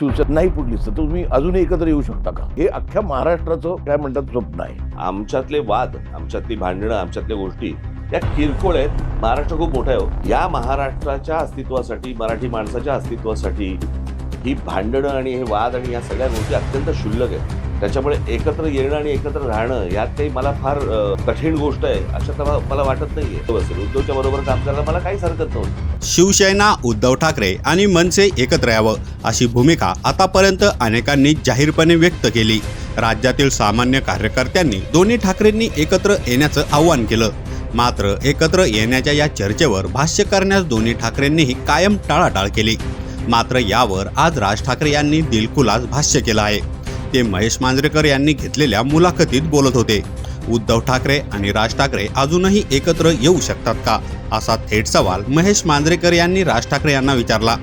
शिवसेना नाही पुढलीच तर तुम्ही अजूनही एकत्र येऊ शकता का? हे अख्ख्या महाराष्ट्राचं काय म्हणतात स्वप्न आहे. आमच्यातले वाद आमच्यातली भांडणं आमच्यातल्या गोष्टी या किरकोळ आहेत. महाराष्ट्र खूप मोठा आहे हो. या महाराष्ट्राच्या अस्तित्वासाठी मराठी माणसाच्या अस्तित्वासाठी ही भांडणं आणि हे वाद आणि या सगळ्या गोष्टी अत्यंत क्षुल्लक आहेत. त्याच्यामुळे एकत्र येणं आणि एकत्र राहणं यात काही मला फार कठीण गोष्ट आहे असं तर मला वाटत नाहीये. उद्धवच्या बरोबर काम करायला मला काहीच हरकत नव्हती. शिवसेना उद्धव ठाकरे आणि मनसे एकत्र यावं अशी भूमिका आतापर्यंत अनेकांनी जाहीरपणे व्यक्त केली. राज्यातील सामान्य कार्यकर्त्यांनी दोन्ही ठाकरेंनी एकत्र येण्याचं आव्हान केलं. मात्र एकत्र येण्याच्या या चर्चेवर भाष्य करण्यास दोन्ही ठाकरेंनीही कायम टाळाटाळ केली. मात्र यावर आज राज ठाकरे यांनी दिलखुलास भाष्य केलं आहे. ते महेश मांजरेकर यांनी घेतलेल्या मुलाखतीत बोलत होते. उद्धव ठाकरे आणि राज ठाकरे अजूनही एकत्र येऊ शकतात का? असा थेट सवाल महेश मांजरेकर यांनी राज ठाकरे यांना विचारला.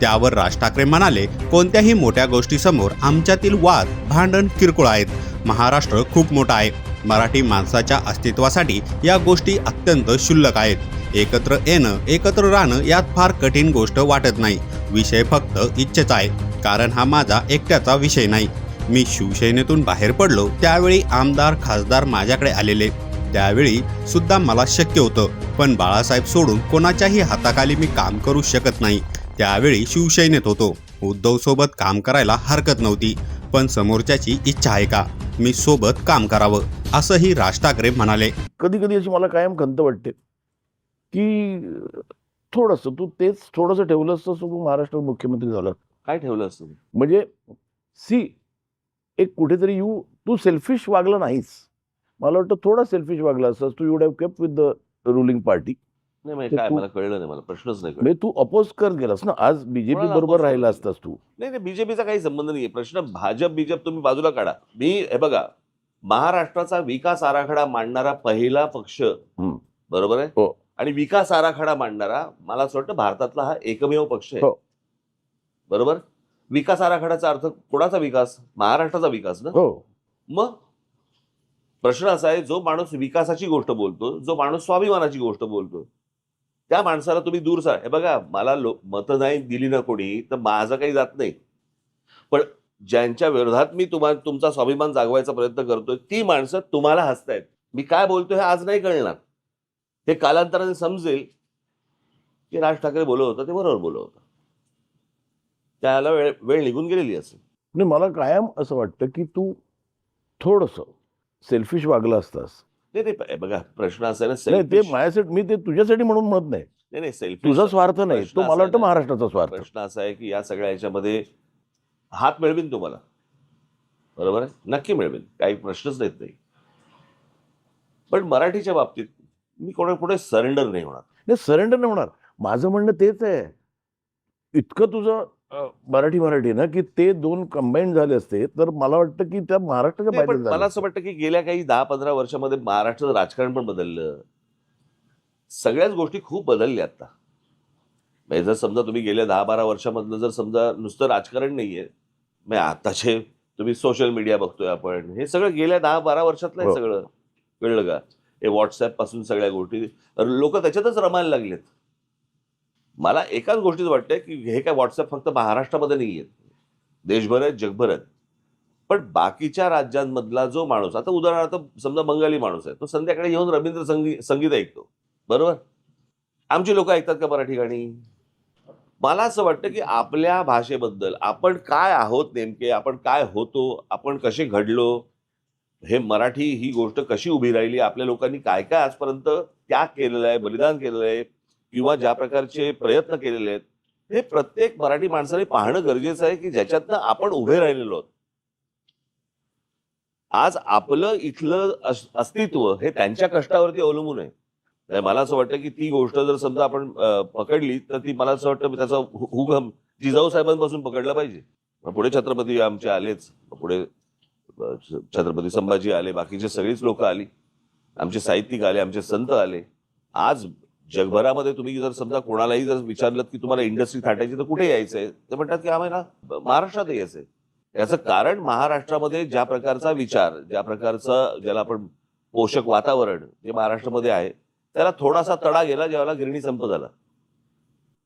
त्यावर राज ठाकरे म्हणाले कोणत्याही मोठ्या गोष्टीसमोर आमच्यातील वाद भांडण किरकोळ आहेत. महाराष्ट्र खूप मोठा आहे. मराठी माणसाच्या अस्तित्वासाठी या गोष्टी अत्यंत क्षुल्लक आहेत. एकत्र येणं एकत्र राहणं यात फार कठीण गोष्ट वाटत नाही. विषय फक्त इच्छेचा आहे. कारण हा माझा एकट्याचा विषय नाही. मी शिवसेनेतून बाहेर पडलो त्यावेळी आमदार खासदार माझ्याकडे आलेले. त्यावेळी सुद्धा मला शक्य होतं पण बाळासाहेब सोडून कोणाच्याही हाताखाली मी काम करू शकत नाही. त्यावेळी शिवसेनेत होतो. उद्धव सोबत काम करायला हरकत नव्हती पण समोरच्याची इच्छा आहे का? मी सोबत काम करावं असंही राज ठाकरे म्हणाले. कधी कधी अशी मला कायम खंत वाटते की थोडंसं तू तेच थोडंसं ठेवलं असतं तू महाराष्ट्र मुख्यमंत्री झाला काय ठेवलं असतं म्हणजे सी एक कुठेतरी यू तू सेल्फिश वागला नाहीस. मला वाटतं थोडा सेल्फिश वागला असतास तू you'd have kept with the ruling party नाही म्हणजे ते काय मला कळलं नाही मला प्रश्नच नाही कळला. म्हणजे तू अपोज कर गेलास ना आज बीजेपी कोणाला बरोबर oppose राहिला करतो? असतास तू. नाही नाही बीजेपीचा काही संबंध नाहीये. प्रश्न भाजप बीजेप तुम्ही बाजूला काढा. मी हे बघा महाराष्ट्राचा विकास आराखडा मांडणारा पहिला पक्ष. बरोबर आहे? हो. आणि विकास आराखडा मांडणारा मला असं वाटतं भारतातला हा एकमेव पक्ष आहे. हो. बरोबर? विकास आराखड्याचा अर्थ कोणाचा विकास? महाराष्ट्राचा विकास ना? हो. मग प्रश्न असा आहे जो माणूस विकासाची गोष्ट बोलतो जो माणूस स्वाभिमानाची गोष्ट बोलतो त्या माणसाला तुम्ही दूर सा हे बघा मला लो मतं नाही दिली ना कोणी तर माझं काही जात नाही. पण ज्यांच्या विरोधात मी तुम्हाला तुमचा स्वाभिमान जागवायचा प्रयत्न करतोय ती माणसं तुम्हाला हसतायत. मी काय बोलतोय हे आज नाही कळणार. हे कालांतराने समजेल. की राज ठाकरे बोलत होतं ते बरोबर बोलत होतं. त्याला वेळ वेळ निघून गेलेली असेल. नाही मला कायम असं वाटतं की तू थोडंसं सेल्फिश वागला असतास. नाही नाही हे बघा प्रश्न असा ना नाही ते selfish- माझ्यासाठी मी ते तुझ्यासाठी म्हणून म्हणत नाही. नाही नाही selfish तुझा स्वार्थ नाही प्रश्न तो असा मला वाटतं महाराष्ट्राचा स्वार्थ. प्रश्न असा आहे की या सगळ्या ह्याच्यामध्ये हात मिळवीन तुम्हाला. बरोबर आहे? नक्की मिळवेल काही प्रश्नच येत नाही. पण मराठीच्या बाबतीत मी कोणा पुढे सरेंडर नाही होणार. नाही सरेंडर नाही होणार. माझं म्हणणं तेच आहे. इतकं तुझं मराठी मराठी ना की ते दोन कंबाईन झाले असते तर मला वाटतं की त्या महाराष्ट्राच्या नाही, बाहेर मला झालं असं वाटतं की गेल्या काही दहा पंधरा वर्षामध्ये महाराष्ट्राचं राजकारण पण बदललं. सगळ्याच गोष्टी खूप बदलल्या आता. म्हणजे जर समजा तुम्ही गेल्या दहा बारा वर्षामधलं जर समजा नुसतं राजकारण नाहीये म्हणजे आताचे तुम्ही सोशल मीडिया बघतोय आपण हे सगळं गेल्या दहा बारा वर्षातलं आहे हो. सगळं. कळलं का? हे व्हॉट्सअपपासून सगळ्या गोष्टी लोक त्याच्यातच रमायला लागलेत. मला एकाच गोष्टीच वाटतंय की हे काय व्हॉट्सअप फक्त महाराष्ट्रामध्ये नाही आहेत. देशभर आहेत जगभर आहेत. पण बाकीच्या राज्यांमधला जो माणूस आता उदाहरणार्थ समजा बंगाली माणूस आहे तो संध्याकाळी येऊन रवींद्र संगीत संगीत ऐकतो. बरोबर? आमची लोक ऐकतात का मराठी गाणी? मला असं वाटतं की आपल्या भाषेबद्दल आपण काय आहोत नेमके आपण काय होतो आपण कसे घडलो हे मराठी ही गोष्ट कशी उभी राहिली आपल्या लोकांनी काय काय आजपर्यंत त्याग केलेलं आहे बलिदान केलेलं आहे किंवा ज्या प्रकारचे प्रयत्न केलेले आहेत हे प्रत्येक मराठी माणसाने पाहणं गरजेचं आहे की ज्याच्यातनं आपण उभे राहिलेलो आहोत. आज आपलं इथलं अस्तित्व हे त्यांच्या कष्टावरती अवलंबून आहे. तर मला असं वाटतं की ती गोष्ट जर समजा आपण पकडली तर ती मला असं वाटतं त्याचा हुगम जिजाऊ साहेबांपासून पकडला पाहिजे. पुढे छत्रपती आमचे आलेच. पुढे छत्रपती संभाजी आले बाकीचे सगळीच लोक आली. आमचे साहित्यिक आले आमचे संत आले. आज जगभरामध्ये तुम्ही जर समजा कोणालाही जर विचारलं की तुम्हाला इंडस्ट्री थाटायची तर कुठे यायचंय? तर म्हणतात की आम्हाला महाराष्ट्रात यायचंय. याचं कारण महाराष्ट्रामध्ये ज्या प्रकारचा विचार ज्या प्रकारचं ज्याला आपण पोषक वातावरण जे महाराष्ट्रामध्ये आहे त्याला थोडासा तडा गेला ज्यावेळेला गिरणी संप झाला.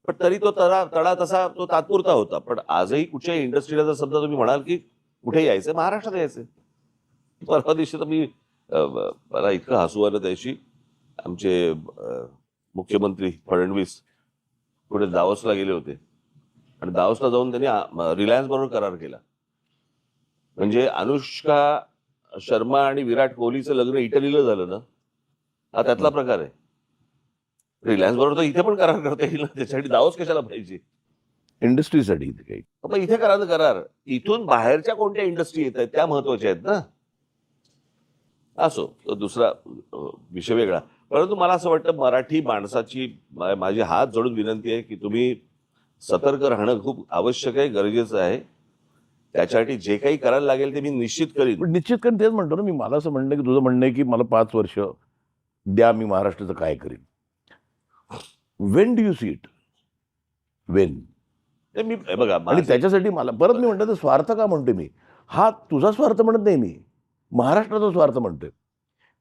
पण तरी तो तडा तडा तसा तो तात्पुरता होता. पण आजही कुठच्याही इंडस्ट्रीला जर समजा तुम्ही म्हणाल की कुठे यायचं महाराष्ट्रात यायचं परवा दिवशी तर मी मला इतकं हसू आलं त्याशी. आमचे मुख्यमंत्री फडणवीस कुठे दावसला गेले होते. आणि दावसला जाऊन त्यांनी रिलायन्स बरोबर करार केला. म्हणजे अनुष्का शर्मा आणि विराट कोहलीचं लग्न इटलीला झालं ना? हा त्यातला प्रकार आहे. रिलायन्स बरोबर तर इथे पण करार करता येईल ना? त्याच्यासाठी दावस कशाला पाहिजे? इंडस्ट्रीसाठी इथे काही. मग इथे करा ना करार. इथून बाहेरच्या कोणत्या इंडस्ट्री येत आहेत त्या महत्त्वाच्या आहेत ना? असो तो दुसरा विषय वेगळा. परंतु मला असं वाटतं मराठी माणसाची माझी हात जोडून विनंती आहे की तुम्ही सतर्क राहणं खूप आवश्यक आहे गरजेचं आहे. त्याच्यासाठी जे काही करायला लागेल ते मी निश्चित करीन. पण निश्चित कारण तेच म्हणतो ना मी. मला असं म्हणणं की तुझं म्हणणं आहे की मला पाच वर्ष द्या मी महाराष्ट्राचं काय करीन. When do you see it when मी बघा आणि त्याच्यासाठी मला परत मी म्हणतो स्वार्थ का म्हणतोय मी? हा तुझा स्वार्थ म्हणत नाही मी. महाराष्ट्राचा स्वार्थ म्हणतोय.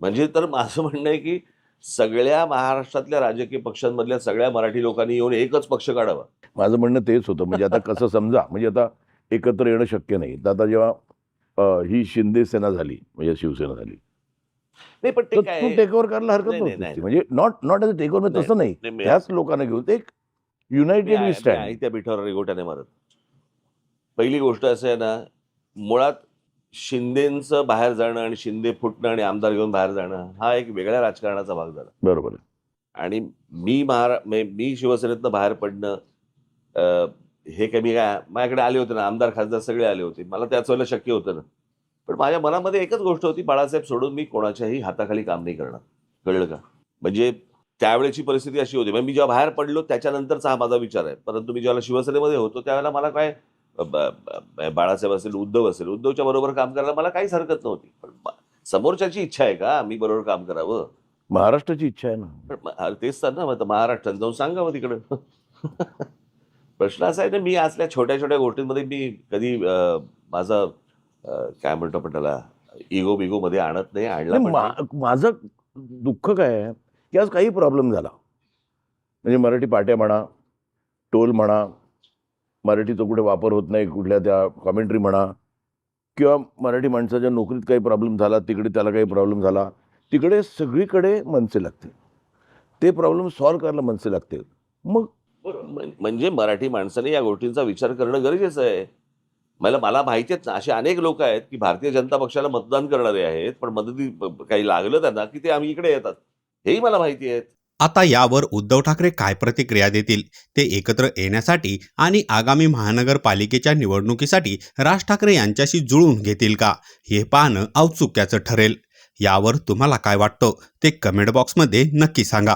म्हणजे तर माझं म्हणणं आहे की सगळ्या महाराष्ट्रातल्या राजकीय पक्षांमधल्या सगळ्या मराठी लोकांनी येऊन एकच पक्ष काढावा. माझं म्हणणं तेच होतं. म्हणजे आता कसं समजा म्हणजे आता एकत्र येणं शक्य नाही. तर आता जेव्हा अ, ही शिंदे सेना झाली म्हणजे शिवसेना झाली. नाही पण ते काय टेक ओव्हर करायला हरकत नाही. म्हणजे not not as take over तसं नाही. त्याच लोकांना घेऊन ते एक युनायटेड त्या पिठावर रेगोट्याने मारत. पहिली गोष्ट असं आहे ना मुळात शिंदेचं बाहेर जाणं आणि शिंदे फुटणं आणि आमदार घेऊन बाहेर जाणं हा एक वेगळ्या राजकारणाचा भाग झाला. बरोबर. आणि मी महारा मे- शिवसेनेतनं बाहेर पडणं अं, हे काही मी काय माझ्याकडे आले होते ना आमदार खासदार सगळे आले होते. मला त्याच वेळेला शक्य होतं ना. पण माझ्या मनामध्ये एकच गोष्ट होती बाळासाहेब सोडून मी कोणाच्याही हाताखाली काम नाही करणार. कळलं का? म्हणजे त्यावेळेची परिस्थिती अशी होती. म्हणजे मी जेव्हा बाहेर पडलो त्याच्यानंतरचा हा माझा विचार आहे. परंतु मी जेव्हा शिवसेनेमध्ये होतो त्यावेळेला मला काय बाळासाहेब असेल उद्धव असेल उद्धवच्या बरोबर काम करायला मला काहीच हरकत नव्हती. पण समोरच्याची इच्छा आहे का मी बरोबर काम करावं? महाराष्ट्राची इच्छा आहे ना. पण तेच तर ना मग महाराष्ट्रात जाऊन सांगावं तिकडं. प्रश्न असा आहे ना मी असल्या छोट्या छोट्या गोष्टींमध्ये मी कधी माझं काय म्हणतो आपण त्याला इगो बिगो मध्ये आणत नाही आणला पण माझं दुःख काय आहे की आज काही प्रॉब्लेम झाला. म्हणजे मराठी पाट्या म्हणा टोल म्हणा मराठीचा कुठे वापर होत नाही कुठल्या त्या कॉमेंट्री म्हणा. किंवा मराठी माणसाच्या नोकरीत काही प्रॉब्लेम झाला तिकडे त्याला काही प्रॉब्लेम झाला तिकडे सगळीकडे मनसे लागते ते प्रॉब्लेम सॉल्व्ह करायला मनसे लागते मग म्हणजे मराठी माणसाने या गोष्टींचा विचार करणं गरजेचं आहे. मला मला माहिती आहेत ना असे अनेक लोक आहेत की भारतीय जनता पक्षाला मतदान करणारे आहेत पण मदती काही लागलं त्यांना की ते आम्ही इकडे येतात. हेही मला माहिती आहेत. आता यावर उद्धव ठाकरे काय प्रतिक्रिया देतील ते एकत्र येण्यासाठी आणि आगामी महानगरपालिकेच्या निवडणुकीसाठी राज ठाकरे यांच्याशी जुळून घेतील का हे पाहणं औत्सुक्याचं ठरेल. यावर तुम्हाला काय वाटतं ते कमेंट बॉक्समध्ये नक्की सांगा.